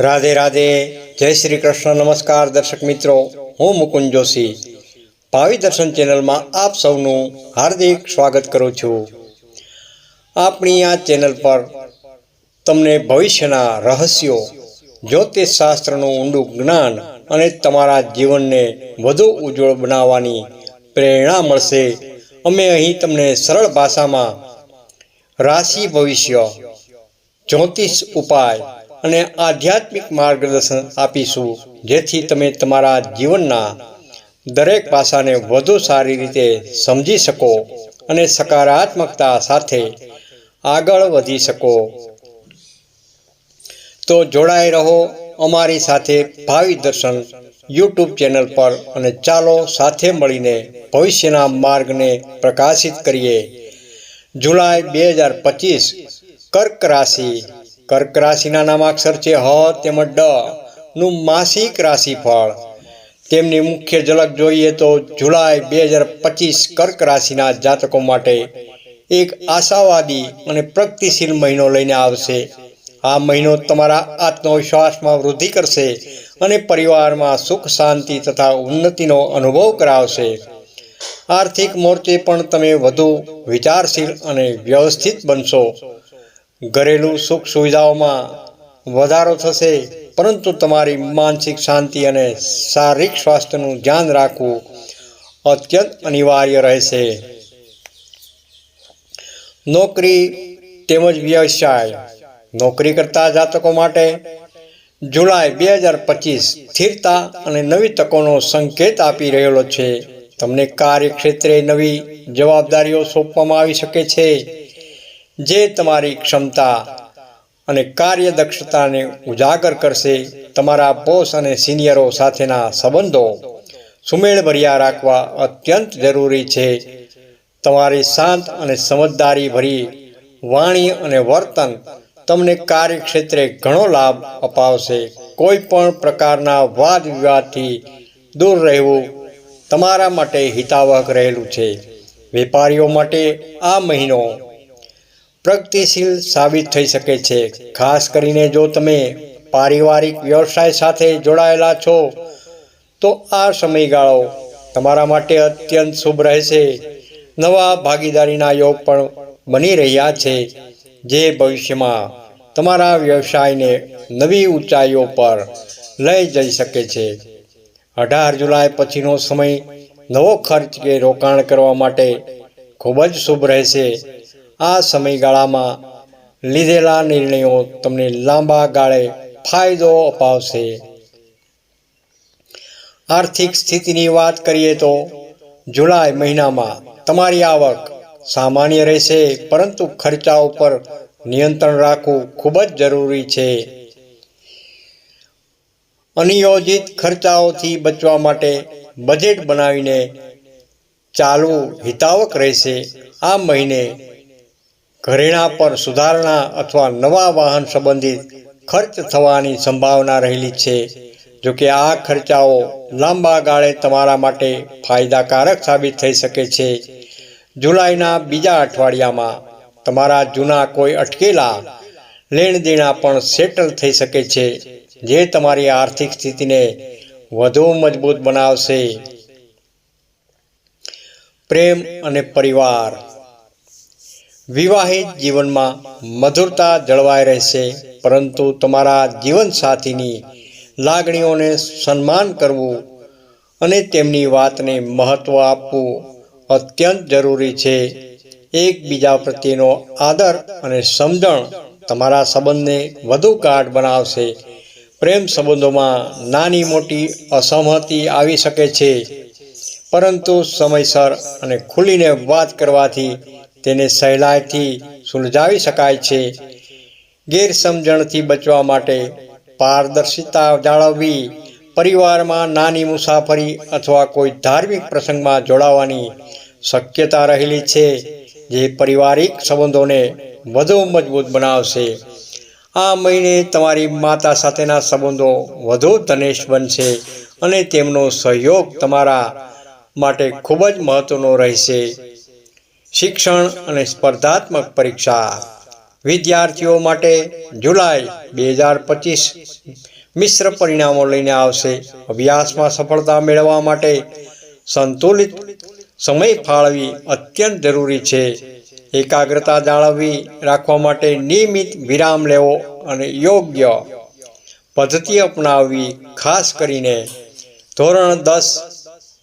રાધે રાધે, જય શ્રી કૃષ્ણ, નમસ્કાર દર્શક મિત્રો. હું મુકુંદ જોશી. ભાવિ દર્શન ચેનલમાં આપ સૌનું હાર્દિક સ્વાગત કરું છું. આપણી આ ચેનલ પર તમને ભવિષ્યના રહસ્યો જ્યોતિષ શાસ્ત્રનું ઊંડું જ્ઞાન અને તમારા જીવનને વધુ ઉજ્જવળ બનાવવાની પ્રેરણા મળશે. અમે અહીં તમને સરળ ભાષામાં રાશિ ભવિષ્ય, જ્યોતિષ ઉપાય અને આધ્યાત્મિક માર્ગદર્શન આપીશું, જેથી તમે તમારા જીવનના દરેક પાસાને વધુ સારી રીતે સમજી શકો અને સકારાત્મકતા સાથે આગળ વધી શકો. તો જોડાઈ રહો અમારી સાથે ભાવિ દર્શન યુટ્યુબ ચેનલ પર અને ચાલો સાથે મળીને ભવિષ્યના માર્ગને પ્રકાશિત કરીએ. જુલાઈ બે હજાર પચીસ કર્ક રાશિ કર્ક રાશિના નામાક્ષર છે હ તેમજ ડ નું માસિક રાશિફળ. તેમની મુખ્ય ઝલક જોઈએ તો જુલાઈ બે હજાર પચીસ કર્ક રાશિના જાતકો માટે એક આશાવાદી અને પ્રગતિશીલ મહિનો લઈને આવશે. આ મહિનો તમારા આત્મવિશ્વાસમાં વૃદ્ધિ કરશે અને પરિવારમાં સુખ, શાંતિ તથા ઉન્નતિનો અનુભવ કરાવશે. આર્થિક મોરચે પણ તમે વધુ વિચારશીલ અને વ્યવસ્થિત બનશો. ઘરેલું સુખ સુવિધાઓમાં વધારો થશે, પરંતુ તમારી માનસિક શાંતિ અને શારીરિક સ્વાસ્થ્યનું ધ્યાન રાખવું અત્યંત અનિવાર્ય રહેશે. નોકરી તેમજ વ્યવસાય. નોકરી કરતા જાતકો માટે જુલાઈ બે હજાર પચીસ સ્થિરતા અને નવી તકોનો સંકેત આપી રહેલો છે. તમને કાર્યક્ષેત્રે નવી જવાબદારીઓ સોંપવામાં આવી શકે છે. જે તમારી ક્ષમતા અને કાર્યદક્ષતાને ઉજાગર કરશે, તમારા બોસ અને સિનિયરો સાથેના સંબંધો સુમેળભર્યા રાખવા અત્યંત જરૂરી છે. તમારી શાંત અને સમજદારી ભરી વાણી અને વર્તન તમને કાર્યક્ષેત્રે ઘણો લાભ અપાવશે. કોઈ પણ પ્રકારના વાદ વિવાદથી દૂર રહેવું તમારા માટે હિતાવહક રહેલું છે. વેપારીઓ માટે આ મહિનો પ્રગતિશીલ સાબિત થઈ શકે છે. ખાસ કરીને જો તમે પારિવારિક વ્યવસાય સાથે જોડાયેલા છો, તો આ સમયગાળો તમારા માટે અત્યંત શુભ રહેશે. નવા ભાગીદારીના યોગ પણ બની રહ્યા છે, જે ભવિષ્યમાં તમારા વ્યવસાયને નવી ઊંચાઈઓ પર લઈ જઈ શકે છે. અઢાર જુલાઈ પછીનો સમય નવો ખર્ચ કે રોકાણ કરવા માટે ખૂબ જ શુભ રહેશે. આ સમયગાળામાં લીધેલા નિર્ણયો તમને લાંબા ગાળે ફાયદો અપાવશે. આર્થિક સ્થિતિની વાત કરીએ તો જુલાઈ મહિનામાં તમારી આવક સામાન્ય રહેશે, પરંતુ ખર્ચા ઉપર નિયંત્રણ રાખવું ખૂબ જ જરૂરી છે. અનિયોજિત ખર્ચાઓથી બચવા માટે બજેટ બનાવીને ચાલવું હિતાવક રહેશે. આ મહિને ઘરેણાં પર સુધારણા અથવા નવા વાહન સંબંધિત ખર્ચ થવાની સંભાવના રહેલી છે. જોકે આ ખર્ચાઓ લાંબા ગાળે તમારા માટે ફાયદાકારક સાબિત થઈ શકે છે. જુલાઈના બીજા અઠવાડિયામાં તમારા જૂના કોઈ અટકેલા લેણદેણા પણ સેટલ થઈ શકે છે, જે તમારી આર્થિક સ્થિતિને વધુ મજબૂત બનાવશે. પ્રેમ અને પરિવાર વિવાહિત જીવનમાં મધુરતા જળવાઈ રહેશે, પરંતુ તમારા જીવનસાથીની લાગણીઓને સન્માન કરવું અને તેમની વાતને મહત્ત્વ આપવું અત્યંત જરૂરી છે. એકબીજા પ્રત્યેનો આદર અને સમજણ તમારા સંબંધને વધુ ગાઢ બનાવશે. પ્રેમ સંબંધોમાં નાની મોટી અસહમતિ આવી શકે છે, પરંતુ સમયસર અને ખુલીને વાત કરવાથી તેને સહેલાઈથી સુલઝાવી શકાય છે. ગેરસમજણથી બચવા માટે પારદર્શિતા જાળવવી, પરિવારમાં નાની મુસાફરી અથવા કોઈ ધાર્મિક પ્રસંગમાં જોડાવાની શક્યતા રહેલી છે, જે પારિવારિક સંબંધોને વધુ મજબૂત બનાવશે. આ મહિને તમારી માતા સાથેના સંબંધો વધુ ધનેશ બનશે અને તેમનો સહયોગ તમારા માટે ખૂબ જ મહત્ત્વનો રહેશે. શિક્ષણ અને સ્પર્ધાત્મક પરીક્ષા. વિદ્યાર્થીઓ માટે જુલાઈ બે હજાર પચીસ મિશ્ર પરિણામો લઈને આવશે. અભ્યાસમાં સફળતા મેળવવા માટે સંતુલિત સમય ફાળવી અત્યંત જરૂરી છે. એકાગ્રતા જાળવી રાખવા માટે નિયમિત વિરામ લેવો અને યોગ્ય પદ્ધતિ અપનાવવી, ખાસ કરીને ધોરણ દસ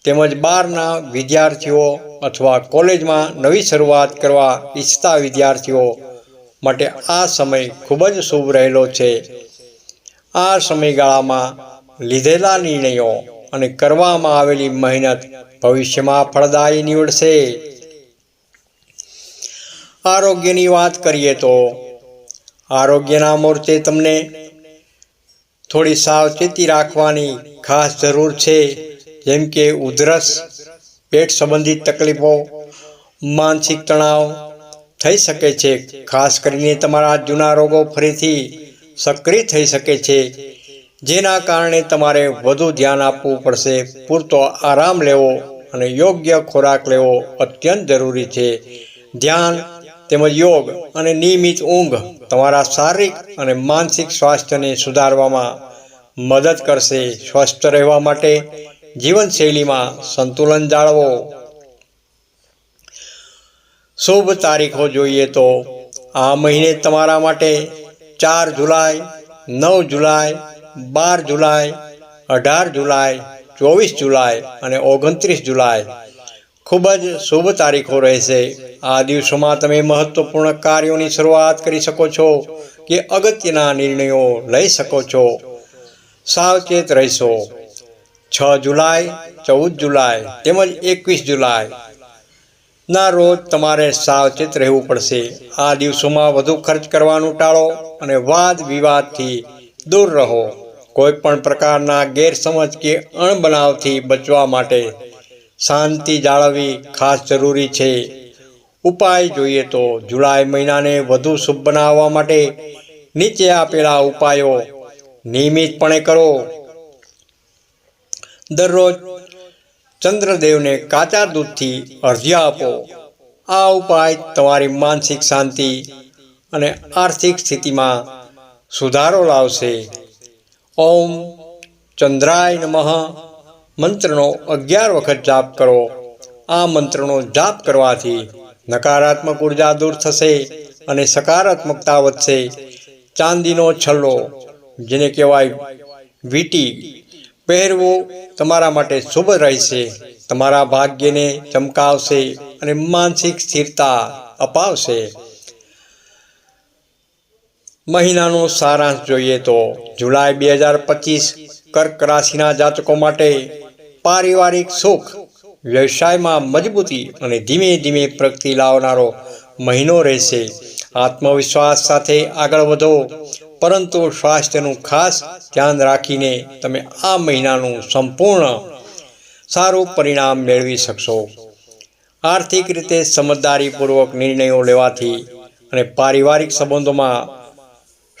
તેમજ બારના વિદ્યાર્થીઓ અથવા કોલેજમાં નવી શરૂઆત કરવા ઈચ્છતા વિદ્યાર્થીઓ માટે આ સમય ખૂબ જ શુભ રહેલો છે. આ સમયગાળામાં લીધેલા નિર્ણયો અને કરવામાં આવેલી મહેનત ભવિષ્યમાં ફળદાયી નીવડશે. આરોગ્યની વાત કરીએ તો આરોગ્યના મોરચે તમને થોડી સાવચેતી રાખવાની ખાસ જરૂર છે. જેમ કે ઉધરસ પેટ સંબંધિત તકલીફો, માનસિક તણાવ થઈ શકે છે. ખાસ કરીને તમારા જૂના રોગો ફરીથી સક્રિય થઈ શકે છે, જેના કારણે તમારે વધુ ધ્યાન આપવું પડશે. પૂરતો આરામ લેવો અને યોગ્ય ખોરાક લેવો અત્યંત જરૂરી છે. ધ્યાન તેમજ યોગ અને નિયમિત ઊંઘ તમારા શારીરિક અને માનસિક સ્વાસ્થ્યને સુધારવામાં મદદ કરશે. સ્વસ્થ રહેવા માટે જીવનશૈલીમાં સંતુલન જાળવો. શુભ તારીખો જોઈએ તો આ મહિને તમારા માટે ચાર જુલાઈ, નવ જુલાઈ, બાર જુલાઈ, અઢાર જુલાઈ, ચોવીસ જુલાઈ અને ઓગણત્રીસ જુલાઈ. ખૂબ જ શુભ તારીખો રહેશે. આ દિવસોમાં તમે મહત્વપૂર્ણ કાર્યોની શરૂઆત કરી શકો છો કે અગત્યના નિર્ણયો લઈ શકો છો. સાવચેત રહેશો. છ જુલાઈ, ચૌદ જુલાઈ તેમજ એકવીસ જુલાઈ. ના રોજ તમારે સાવચેત રહેવું પડશે. આ દિવસોમાં વધુ ખર્ચ કરવાનું ટાળો અને વાદ વિવાદથી દૂર રહો. કોઈ પણ પ્રકારના ગેરસમજ કે અણબનાવથી બચવા માટે શાંતિ જાળવવી ખાસ જરૂરી છે. ઉપાય જોઈએ તો જુલાઈ મહિનાને વધુ શુભ બનાવવા માટે નીચે આપેલા ઉપાયો નિયમિતપણે કરો. દરરોજ ચંદ્રદેવને કાચા દૂધથી અર્ધ્ય આપો. આ ઉપાય તમારી માનસિક શાંતિ અને આર્થિક સ્થિતિમાં સુધારો લાવશે. ઓમ ચંદ્રાય નમઃ. મંત્રનો અગિયાર વખત જાપ કરો. આ મંત્રનો જાપ કરવાથી નકારાત્મક ઊર્જા દૂર થશે અને સકારાત્મકતા વધશે. ચાંદીનો છલ્લો, જેને કહેવાય વીટી પહેરવો તમારા માટે શુભ રહેશે. તમારા ભાગ્યને ચમકાવશે અને માનસિક સ્થિરતા અપાવશે. મહિનાનો સારાંશ જોઈએ તો જુલાઈ બે હજાર પચીસ કર્ક રાશિના જાતકો માટે પારિવારિક સુખ, વ્યવસાયમાં મજબૂતી અને ધીમે ધીમે પ્રગતિ લાવનારો મહિનો રહેશે. આત્મવિશ્વાસ સાથે આગળ વધો. પરંતુ સ્વાસ્થ્યનું ખાસ ધ્યાન રાખીને તમે આ મહિનાનું સંપૂર્ણ સારું પરિણામ મેળવી શકશો. આર્થિક રીતે સમજદારીપૂર્વક નિર્ણયો લેવાથી અને પારિવારિક સંબંધોમાં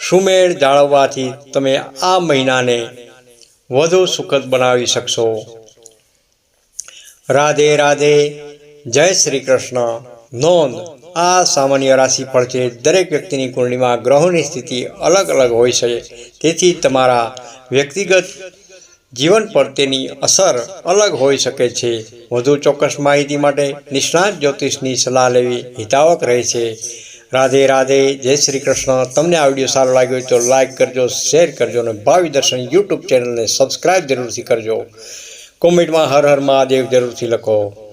સુમેળ જાળવવાથી તમે આ મહિનાને વધુ સુખદ બનાવી શકશો. રાધે રાધે, જય શ્રી કૃષ્ણ. નોંધ. આ સામાન્ય રાશિ છે. દરેક વ્યક્તિની કુંડળીમાં ગ્રહોની સ્થિતિ અલગ અલગ હોય છે. તેથી તમારા વ્યક્તિગત જીવન પર તેની અસર અલગ હોઈ શકે છે. વધુ ચોક્કસ માહિતી માટે નિષ્ણાત જ્યોતિષની સલાહ લેવી હિતાવક રહે છે. રાધે રાધે. જય શ્રી કૃષ્ણ. તમને આ વીડિયો સારો લાગ્યો તો લાઈક કરજો, શેર કરજો અને ભાવિ દર્શન યુટ્યુબ ચેનલને સબસ્ક્રાઈબ જરૂરથી કરજો. કોમેન્ટમાં હર હર મહાદેવ જરૂરથી લખો.